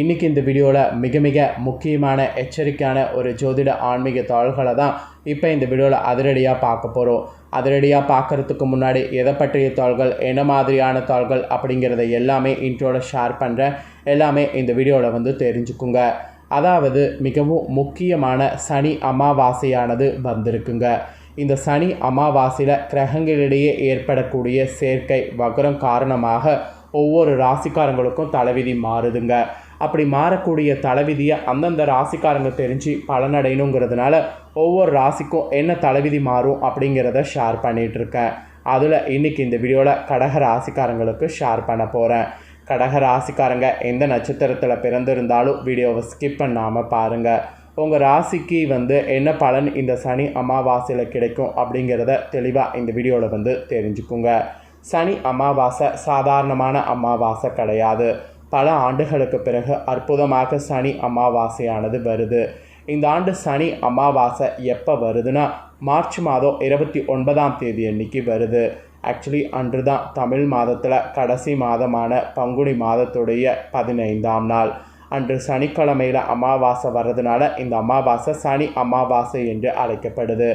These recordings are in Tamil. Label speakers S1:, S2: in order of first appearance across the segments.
S1: இன்றைக்கி இந்த வீடியோவில் மிக மிக முக்கியமான எச்சரிக்கையான ஒரு ஜோதிட ஆன்மீக தாள்களை தான் இப்போ இந்த வீடியோவில் அதிரடியாக பார்க்க போகிறோம் அதிரடியாக பார்க்குறதுக்கு முன்னாடி எதை பற்றிய தாள்கள் என்ன மாதிரியான தாள்கள் அப்படிங்கிறத எல்லாமே இன்ட்ரோட ஷேர் பண்ணுறேன் எல்லாமே இந்த வீடியோவில் வந்து தெரிஞ்சுக்குங்க. அதாவது மிகவும் முக்கியமான சனி அமாவாசையானது வந்திருக்குங்க. இந்த சனி அமாவாசையில் கிரகங்களிடையே ஏற்படக்கூடிய சேர்க்கை வக்ரம் காரணமாக ஒவ்வொரு ராசிக்காரங்களுக்கும் தலைவிதி மாறுதுங்க. அப்படி மாறக்கூடிய தலைவிதியை அந்தந்த ராசிக்காரங்க தெரிஞ்சு பலனடையணுங்கிறதுனால ஒவ்வொரு ராசிக்கும் என்ன தலைவிதி மாறும் அப்படிங்கிறத ஷேர் பண்ணிகிட்ருக்கேன் அதில் இன்றைக்கி இந்த வீடியோவில் கடக ராசிக்காரங்களுக்கு ஷேர் பண்ண போகிறேன் கடக ராசிக்காரங்க எந்த நட்சத்திரத்தில் பிறந்திருந்தாலும் வீடியோவை ஸ்கிப் பண்ணாமல் பாருங்கள் உங்கள் ராசிக்கு வந்து என்ன பலன் இந்த சனி அமாவாசையில் கிடைக்கும் அப்படிங்கிறத தெளிவாக இந்த வீடியோவில் வந்து தெரிஞ்சுக்குங்க. சனி அமாவாசை சாதாரணமான அமாவாசை கிடையாது. பல ஆண்டுகளுக்கு பிறகு அற்புதமாக சனி அமாவாசையானது வருது. இந்த ஆண்டு சனி அமாவாசை எப்போ வருதுன்னா மார்ச் மாதம் இருபத்தி ஒன்பதாம் தேதி அன்னைக்கு வருது. ஆக்சுவலி அன்று தான் தமிழ் மாதத்தில் கடைசி மாதமான பங்குனி மாதத்துடைய பதினைந்தாம் நாள். அன்று சனிக்கிழமையில் அமாவாசை வர்றதுனால இந்த அமாவாசை சனி அமாவாசை என்று அழைக்கப்படுது.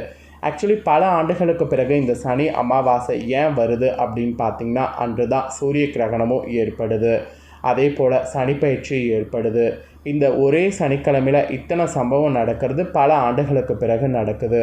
S1: ஆக்சுவலி பல ஆண்டுகளுக்கு பிறகு இந்த சனி அமாவாசை ஏன் வருது அப்படின்னு பார்த்தீங்கன்னா அன்று தான் சூரிய கிரகணமும் ஏற்படுது. அதே போல் சனிப்பயிற்சி ஏற்படுது. இந்த ஒரே சனிக்கிழமையில் இத்தனை சம்பவம் நடக்கிறது பல ஆண்டுகளுக்கு பிறகு நடக்குது.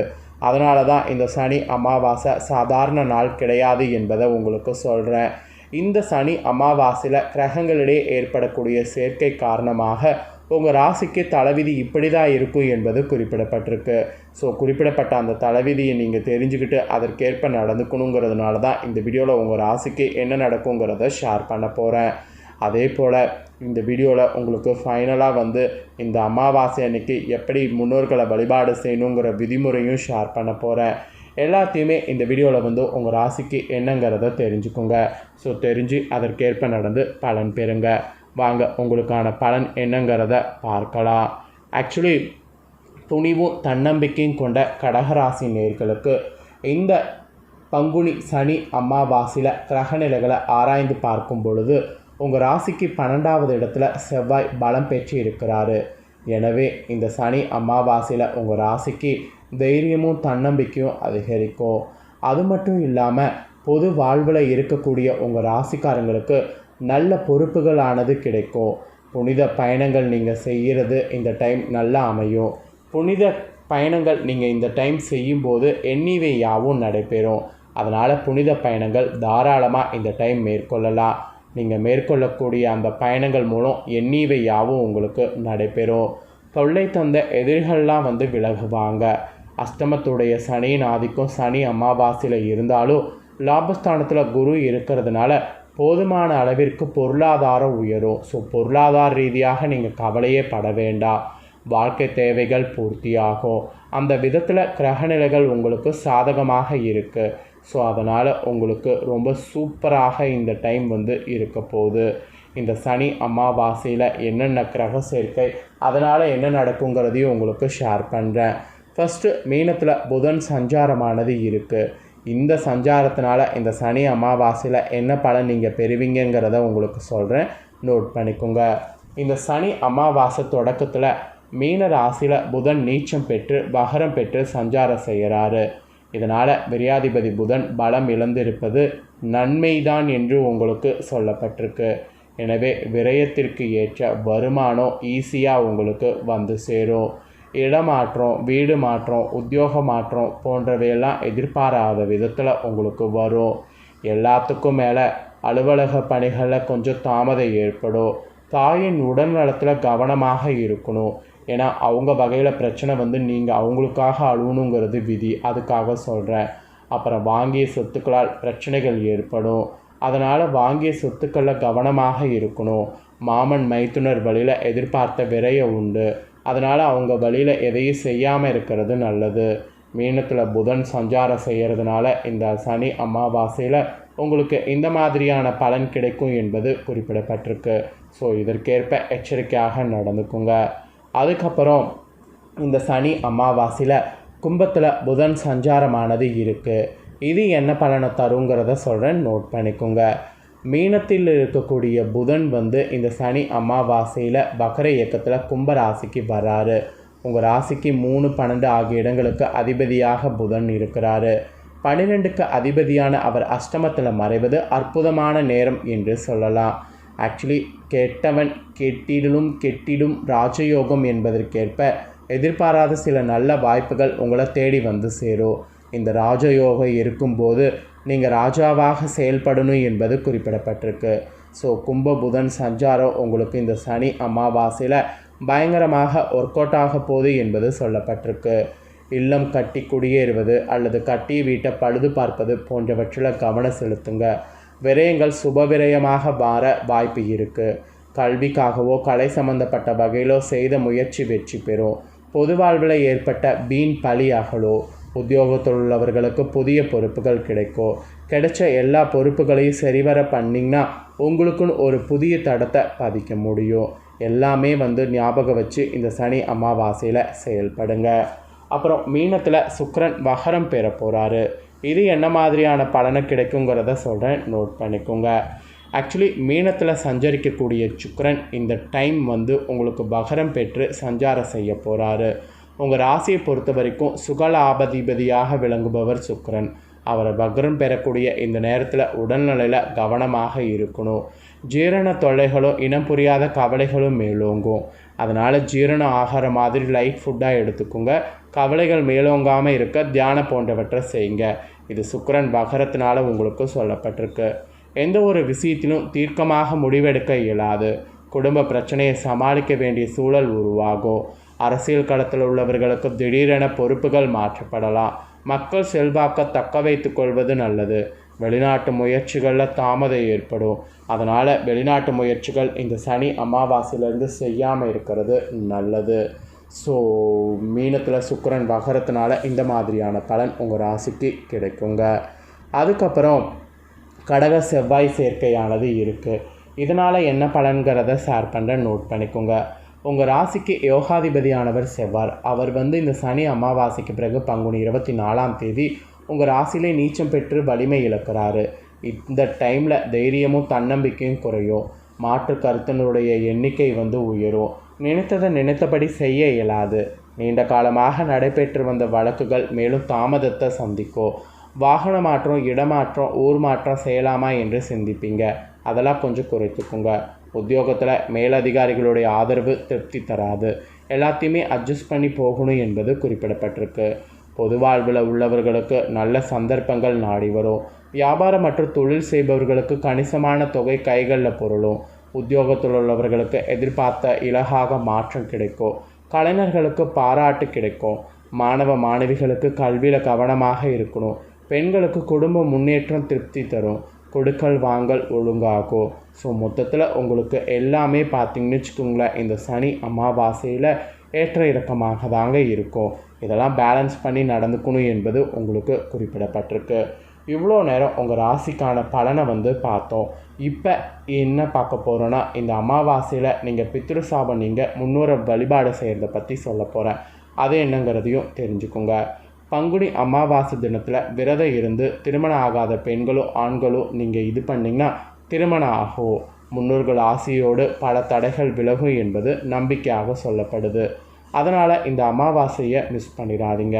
S1: அதனால தான் இந்த சனி அமாவாசை சாதாரண நாள் கிடையாது என்பதை உங்களுக்கு சொல்கிறேன் இந்த சனி அமாவாசையில் கிரகங்களிடையே ஏற்படக்கூடிய சேர்க்கை காரணமாக உங்கள் ராசிக்கு தலைவிதி இப்படி தான் இருக்கும் என்பது குறிப்பிடப்பட்டிருக்கு. ஸோ குறிப்பிடப்பட்ட அந்த தலைவிதியை நீங்கள் தெரிஞ்சுக்கிட்டு அதற்கேற்ப நடந்துக்கணுங்கிறதுனால தான் இந்த வீடியோவில் உங்கள் ராசிக்கு என்ன நடக்குங்கிறத ஷேர் பண்ண போகிறேன் அதே போல் இந்த வீடியோவில் உங்களுக்கு ஃபைனலாக வந்து இந்த அமாவாசை அன்னைக்கு எப்படி முன்னோர்களை வழிபாடு செய்யணுங்கிற விதிமுறையும் ஷேர் பண்ண போகிறேன் எல்லாத்தையுமே இந்த வீடியோவில் வந்து உங்கள் ராசிக்கு என்னங்கிறத தெரிஞ்சுக்கோங்க. ஸோ தெரிஞ்சு அதற்கேற்ப நடந்து பலன் பெறுங்க. வாங்க உங்களுக்கான பலன் என்னங்கிறத பார்க்கலாம். ஆக்சுவலி துணிவும் தன்னம்பிக்கையும் கொண்ட கடகராசி நேர்களுக்கு இந்த பங்குனி சனி அமாவாசையில் கிரகநிலைகளை ஆராய்ந்து பார்க்கும் பொழுது உங்கள் ராசிக்கு பன்னெண்டாவது இடத்துல செவ்வாய் பலம் பெற்று இருக்கிறாரு எனவே இந்த சனி அமாவாசையில் உங்கள் ராசிக்கு தைரியமும் தன்னம்பிக்கையும் அதிகரிக்கும். அது மட்டும் இல்லாமல் பொது வாழ்வில் இருக்கக்கூடிய உங்கள் ராசிக்காரங்களுக்கு நல்ல பொறுப்புகளானது கிடைக்கும். புனித பயணங்கள் நீங்கள் செய்கிறது இந்த டைம் நல்லா அமையும். புனித பயணங்கள் நீங்கள் இந்த டைம் செய்யும்போது எண்ணிவை யாவும் நடைபெறும். அதனால் புனித பயணங்கள் தாராளமாக இந்த டைம் மேற்கொள்ளலாம். நீங்கள் மேற்கொள்ளக்கூடிய அந்த பயணங்கள் மூலம் எண்ணிவை யாவும் உங்களுக்கு நடைபெறும். தொல்லை தந்த எதிரிகள்லாம் வந்து விலகுவாங்க. அஷ்டமத்துடைய சனியின் ஆதிக்கம் சனி அமாவாசையில் இருந்தாலும் லாபஸ்தானத்தில் குரு இருக்கிறதுனால போதுமான அளவிற்கு பொருளாதாரம் உயரும். ஸோ பொருளாதார ரீதியாக நீங்கள் கவலையே பட வேண்டாம். வாழ்க்கை தேவைகள் பூர்த்தியாகும். அந்த விதத்தில் கிரகநிலைகள் உங்களுக்கு சாதகமாக இருக்குது ஸோ அதனால் உங்களுக்கு ரொம்ப சூப்பராக இந்த டைம் வந்து இருக்க போகுது. இந்த சனி அமாவாசையில் என்னென்ன கிரக சேர்க்கை அதனால் என்ன நடக்குங்கிறதையும் உங்களுக்கு ஷேர் பண்ணுறேன் ஃபஸ்ட்டு மீனத்தில் புதன் சஞ்சாரமானது இருக்குது இந்த சஞ்சாரத்தினால இந்த சனி அமாவாசையில் என்ன பலன் நீங்கள் பெறுவீங்கிறத உங்களுக்கு சொல்கிறேன் நோட் பண்ணிக்கோங்க. இந்த சனி அமாவாசை தொடக்கத்தில் மீன ராசியில் புதன் நீச்சம் பெற்று வகரம் பெற்று சஞ்சாரம் செய்கிறாரு இதனால் விரியாதிபதி புதன் பலம் இழந்திருப்பது நன்மைதான் என்று உங்களுக்கு சொல்லப்பட்டிருக்கு. எனவே விரயத்திற்கு ஏற்ற வருமானம் ஈஸியாக உங்களுக்கு வந்து சேரும். இடமாற்றம் வீடு மாற்றம் உத்தியோக மாற்றம் போன்றவையெல்லாம் எதிர்பாராத விதத்தில் உங்களுக்கு வரும். எல்லாத்துக்கும் மேலே அலுவலக பணிகளில் கொஞ்சம் தாமதம் ஏற்படும். தாயின் உடல் நலத்தில் கவனமாக இருக்கணும். ஏன்னா அவங்க வகையில் பிரச்சனை வந்து நீங்கள் அவங்களுக்காக அழுகணுங்கிறது விதி. அதுக்காக சொல்கிறேன் அப்புறம் வாங்கிய சொத்துக்களால் பிரச்சனைகள் ஏற்படும். அதனால் வாங்கிய சொத்துக்களில் கவனமாக இருக்கணும். மாமன் மைத்துனர் வழியில் எதிர்பார்த்த விரைய உண்டு. அதனால் அவங்க வழியில் எதையும் செய்யாமல் இருக்கிறது நல்லது. மீனத்தில் புதன் சஞ்சாரம் செய்கிறதுனால இந்த சனி அமாவாசையில் உங்களுக்கு இந்த மாதிரியான பலன் கிடைக்கும் என்பது குறிப்பிடப்பட்டிருக்கு. ஸோ இதற்கேற்ப எச்சரிக்கையாக நடந்துக்குங்க. அதுக்கப்புறம் இந்த சனி அமாவாசையில் கும்பத்தில் புதன் சஞ்சாரமானது இருக்குது இது என்ன பலனை தருங்கிறத சொல்கிறேன் நோட் பண்ணிக்கோங்க. மீனத்தில் இருக்கக்கூடிய புதன் வந்து இந்த சனி அமாவாசையில் வக்கர இயக்கத்தில் கும்ப ராசிக்கு வராரு. உங்கள் ராசிக்கு மூணு பன்னெண்டு ஆகிய இடங்களுக்கு அதிபதியாக புதன் இருக்கிறாரு. பன்னிரெண்டுக்கு அதிபதியான அவர் அஷ்டமத்தில் மறைவது அற்புதமான நேரம் என்று சொல்லலாம். ஆக்சுவலி கெட்டவன் கெட்டிடலும் கெட்டிடும் ராஜயோகம் என்பதற்கேற்ப எதிர்பாராத சில நல்ல வாய்ப்புகள் உங்களை தேடி வந்து சேரும் இந்த ராஜயோகம் இருக்கும்போது நீங்கள் ராஜாவாக செயல்படணும் என்பது குறிப்பிடப்பட்டிருக்கு. ஸோ கும்ப புதன் சஞ்சாரம் உங்களுக்கு இந்த சனி அமாவாசையில் பயங்கரமாக ஒர்க் அவுட் ஆக போகுது என்பது சொல்லப்பட்டிருக்கு. இல்லம் கட்டி குடியேறுவது அல்லது கட்டிய வீட்டை பழுது பார்ப்பது போன்றவற்றில் கவனம் செலுத்துங்க. விரயங்கள் சுபவிரயமாக மாற வாய்ப்பு இருக்குது கல்விக்காகவோ கலை சம்பந்தப்பட்ட வகையிலோ செய்த முயற்சி வெற்றி பெறும். பொது வாழ்வில் ஏற்பட்ட வீண் பலியாகலோ உத்தியோகத்தில் உள்ளவர்களுக்கு புதிய பொறுப்புகள் கிடைக்கும். கிடைச்ச எல்லா பொறுப்புகளையும் சரிவர பண்ணிங்கன்னா உங்களுக்குன்னு ஒரு புதிய தடத்தை பதிக்க முடியும். எல்லாமே வந்து ஞாபகம் வச்சு இந்த சனி அமாவாசையில் செயல்படுங்க. அப்புறம் மீனத்தில் சுக்கரன் வகரம் பெற போகிறாரு இது என்ன மாதிரியான பலனை கிடைக்குங்கிறத சொல்கிறேன் நோட் பண்ணிக்கோங்க. ஆக்சுவலி மீனத்தில் சஞ்சரிக்கக்கூடிய சுக்கரன் இந்த டைம் வந்து உங்களுக்கு பகரம் பெற்று சஞ்சாரம் செய்ய போகிறாரு உங்கள் ராசியை பொறுத்த வரைக்கும் சுகலாபதிபதியாக விளங்குபவர் சுக்கரன். அவரை வக்ரம் பெறக்கூடிய இந்த நேரத்தில் உடல்நிலையில் கவனமாக இருக்கணும். ஜீரண தொல்லைகளும் இனம் புரியாத கவலைகளும் மேலோங்கும். அதனால் ஜீரணம் ஆகிற மாதிரி லைட் ஃபுட்டாக எடுத்துக்கோங்க. கவலைகள் மேலோங்காமல் இருக்க தியானம் போன்றவற்றை செய்யுங்க. இது சுக்கரன் வகரத்தினால உங்களுக்கு சொல்லப்பட்டிருக்கு. எந்த ஒரு விஷயத்திலும் தீர்க்கமாக முடிவெடுக்க இயலாது. குடும்ப பிரச்சனையை சமாளிக்க வேண்டிய சூழல் உருவாகும். அரசியல் களத்தில் உள்ளவர்களுக்கு திடீரென பொறுப்புகள் மாற்றப்படலாம். மக்கள் செல்வாக்க தக்க வைத்து கொள்வது நல்லது. வெளிநாட்டு முயற்சிகளில் தாமதம் ஏற்படும். அதனால் வெளிநாட்டு முயற்சிகள் இந்த சனி அமாவாசையிலேருந்து செய்யாமல் இருக்கிறது நல்லது. ஸோ மீனத்தில் சுக்கரன் வகரத்தினால இந்த மாதிரியான பலன் உங்கள் ராசிக்கு கிடைக்குங்க. அதுக்கப்புறம் கடக செவ்வாய் சேர்க்கையானது இருக்குது இதனால் என்ன பலன்கிறத ஷேர் பண்ணுற நோட் பண்ணிக்கோங்க. உங்கள் ராசிக்கு யோகாதிபதியானவர் செவ்வார் அவர் வந்து இந்த சனி அமாவாசைக்கு பிறகு பங்குனி இருபத்தி நாலாம் தேதி உங்கள் ராசியிலே நீச்சம் பெற்று வலிமை இழக்கிறாரு. இந்த டைமில் தைரியமும் தன்னம்பிக்கையும் குறையும். மாற்று கருத்தினுடைய எண்ணிக்கை வந்து உயரும். நினைத்ததை நினைத்தபடி செய்ய இயலாது. நீண்ட காலமாக நடைபெற்று வந்த வழக்குகள் மேலும் தாமதத்தை சந்திக்கும். வாகன மாற்றம் இடமாற்றம் ஊர் மாற்றம் செய்யலாமா என்று சிந்திப்பீங்க. அதெல்லாம் கொஞ்சம் குறைத்துக்குங்க. உத்தியோகத்தில் மேலதிகாரிகளுடைய ஆதரவு திருப்தி தராது. எல்லாத்தையுமே அட்ஜஸ்ட் பண்ணி போகணும் என்பது குறிப்பிடப்பட்டிருக்கு. பொது வாழ்வில் உள்ளவர்களுக்கு நல்ல சந்தர்ப்பங்கள் நாடி வரும். வியாபாரம் மற்றும் தொழில் செய்பவர்களுக்கு கணிசமான தொகை கைகளில் பொருளும். உத்தியோகத்தில் உள்ளவர்களுக்கு எதிர்பார்த்த இலகாக மாற்றம் கிடைக்கும். கலைஞர்களுக்கு பாராட்டு கிடைக்கும். மாணவ மாணவிகளுக்கு கல்வியில் கவனமாக இருக்கணும். பெண்களுக்கு குடும்ப முன்னேற்றம் திருப்தி தரும். கொடுக்கல் வாங்கல் ஒழுங்காகும் ஸோ மொத்தத்தில் உங்களுக்கு எல்லாமே பார்த்தீங்கன்னு வச்சுக்கோங்களேன் இந்த சனி அமாவாசையில் ஏற்ற இறக்கமாக தாங்க இருக்கும் இதெல்லாம் பேலன்ஸ் பண்ணி நடந்துக்கணும் என்பது உங்களுக்கு குறிப்பிடப்பட்டிருக்கு. இவ்வளோ நேரம் உங்கள் ராசிக்கான பலனை வந்து பார்த்தோம். இப்போ என்ன பார்க்க போகிறோன்னா இந்த அமாவாசையில் நீங்கள் பித்ரு சாபம் நீங்கள் முன்னோரை வழிபாடு செய்கிறத பற்றி சொல்ல போகிறேன் அது என்னங்கிறதையும் தெரிஞ்சுக்கோங்க. பங்குனி அமாவாசை தினத்தில் விரதம் இருந்து திருமணம் ஆகாத பெண்களும் ஆண்களோ நீங்கள் இது பண்ணிங்கன்னா திருமணம் ஆகும் முன்னோர்கள் ஆசையோடு பல தடைகள் விலகும் என்பது நம்பிக்கையாக சொல்லப்படுது. அதனால் இந்த அமாவாசையை மிஸ் பண்ணிடாதீங்க.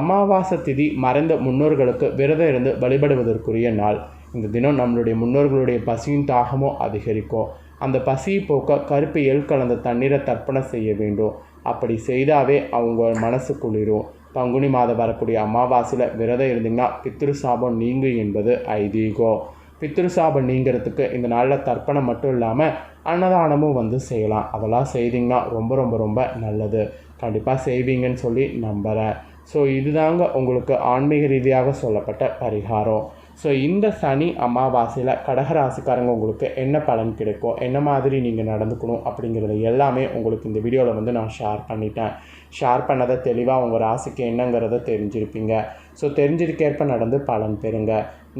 S1: அமாவாசை திதி மறைந்த முன்னோர்களுக்கு விரதம் இருந்து வழிபடுவதற்குரிய நாள். இந்த தினம் நம்மளுடைய முன்னோர்களுடைய பசியும் தாகமும் அதிகரிக்கும் அந்த பசியை போக்க கருப்பு எல் கலந்த தண்ணீரை தர்ப்பணம் செய்ய வேண்டும். அப்படி செய்தாவே அவங்க மனசு குளிரும். பங்குனி மாதம் வரக்கூடிய அமாவாசையில் விரதம் இருந்தீங்கன்னா பித்ரு சாபம் நீங்கும் என்பது ஐதீகம் பித்ரு சாபம் நீங்கிறதுக்கு இந்த நாளில் தர்ப்பணம் மட்டும் இல்லாமல் அன்னதானமும் வந்து செய்யலாம். அதெல்லாம் செய்தீங்கன்னா ரொம்ப ரொம்ப ரொம்ப நல்லது. கண்டிப்பாக செய்வீங்கன்னு சொல்லி நம்புகிறேன் ஸோ இதுதாங்க உங்களுக்கு ஆன்மீக ரீதியாக சொல்லப்பட்ட பரிகாரம். ஸோ இந்த சனி அமாவாசையில் கடகராசிக்காரங்க உங்களுக்கு என்ன பலன் கிடைக்கும் என்ன மாதிரி நீங்கள் நடந்துக்கணும் அப்படிங்கிறது எல்லாமே உங்களுக்கு இந்த வீடியோவில் வந்து நான் ஷேர் பண்ணிட்டேன். ஷேர் பண்ணதை தெளிவாக உங்கள் ராசிக்கு என்னங்கிறத தெரிஞ்சிருப்பீங்க. ஸோ தெரிஞ்சிருக்கேற்ப நடந்து பலன் பெறுங்க.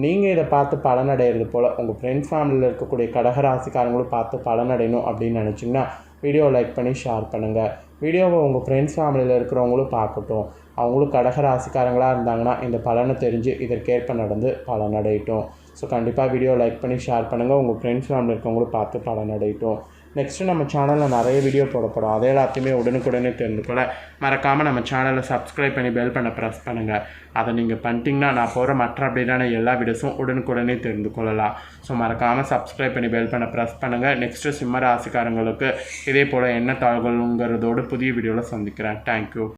S1: நீங்கள் இதை பார்த்து பலனடைகிறது போல் உங்கள் ஃப்ரெண்ட்ஸ் ஃபேமிலியில் இருக்கக்கூடிய கடகராசிக்காரங்களும் பார்த்து பலனடையணும் அப்படின்னு நினச்சிங்கன்னா வீடியோ லைக் பண்ணி ஷேர் பண்ணுங்கள் வீடியோவை உங்கள் ஃப்ரெண்ட்ஸ் ஃபேமிலியில் இருக்கிறவங்களும் பார்க்கட்டும். அவங்களும் கடக ராசிக்காரங்களாக இருந்தாங்கன்னா இந்த பலனை தெரிஞ்சு இதற்கேற்ப நடந்து பலனடையட்டும் ஸோ கண்டிப்பாக வீடியோ லைக் பண்ணி ஷேர் பண்ணுங்கள் உங்கள் ஃப்ரெண்ட்ஸ் ஃபேமிலி இருக்கவங்களும் பார்த்து பலன் அடையட்டும். நெக்ஸ்ட்டு நம்ம சேனலில் நிறைய வீடியோ போடப்படும் அதை எல்லாத்தையுமே உடனுக்குடனே தெரிந்து கொள்ள மறக்காமல் நம்ம சேனலை சப்ஸ்கிரைப் பண்ணி பெல் பண்ண ப்ரெஸ் பண்ணுங்கள் அதை நீங்கள் பண்ணிட்டீங்கன்னா நான் போகிற மற்ற அப்டேட்டான எல்லா வீடியோஸும் உடனுக்குடனே தெரிந்து கொள்ளலாம். ஸோ மறக்காமல் சப்ஸ்கிரைப் பண்ணி பெல் பண்ண ப்ரெஸ் பண்ணுங்கள் நெக்ஸ்ட்டு சிம்ம ராசிக்காரங்களுக்கு இதே போல் என்ன தாள்களுங்கிறதோடு புதிய வீடியோவில் சந்திக்கிறேன். தேங்க்யூ